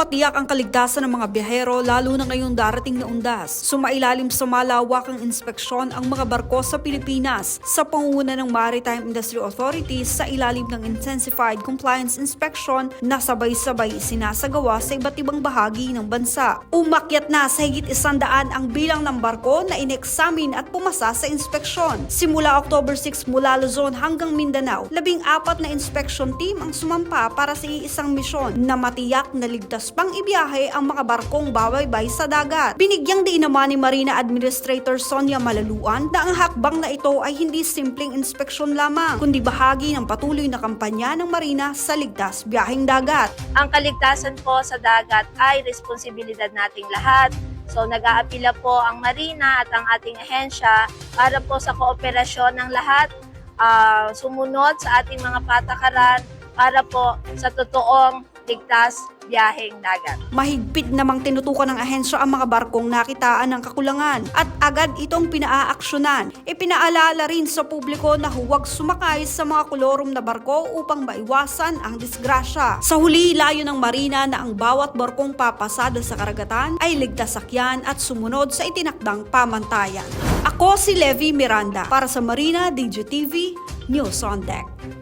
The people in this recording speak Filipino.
matiyak ang kaligtasan ng mga biyahero lalo na ngayong darating na undas. Sumailalim sa malawakang inspeksyon ang mga barko sa Pilipinas sa pangunguna ng Maritime Industry Authority sa ilalim ng Intensified Compliance Inspection na sabay-sabay sinasagawa sa iba't ibang bahagi ng bansa. Umakyat na sa higit isandaan ang bilang ng barko na ineksamin at pumasa sa inspeksyon. Simula October 6 mula Luzon hanggang Mindanao, labing apat na inspection team ang sumampa para sa iisang misyon na matiyak na ligtas pang ibiyahe ang mga barkong babaybay sa dagat. Binigyang din naman ni Marina Administrator Sonia Malaluan na ang hakbang na ito ay hindi simpleng inspeksyon lamang, kundi bahagi ng patuloy na kampanya ng Marina sa ligtas biyaheng dagat. ang kaligtasan po sa dagat ay responsibilidad nating lahat. So nag-aapila po ang Marina at ang ating ahensya para po sa kooperasyon ng lahat, ah, sumunod sa ating mga patakaran para po sa totoong ligtas biyaheng dagat. Mahigpit namang tinutukan ng ahensya ang mga barkong nakitaan ng kakulangan at agad itong pinaaaksyonan. Ipinaalala rin sa publiko na huwag sumakay sa mga kolorom na barko upang maiwasan ang disgrasya. Sa huli, layo ng marina na ang bawat barkong papasada sa karagatan ay ligtas sakyan at sumunod sa itinakdang pamantayan. Ako si Levi Miranda para sa Marina DJTV News on Deck.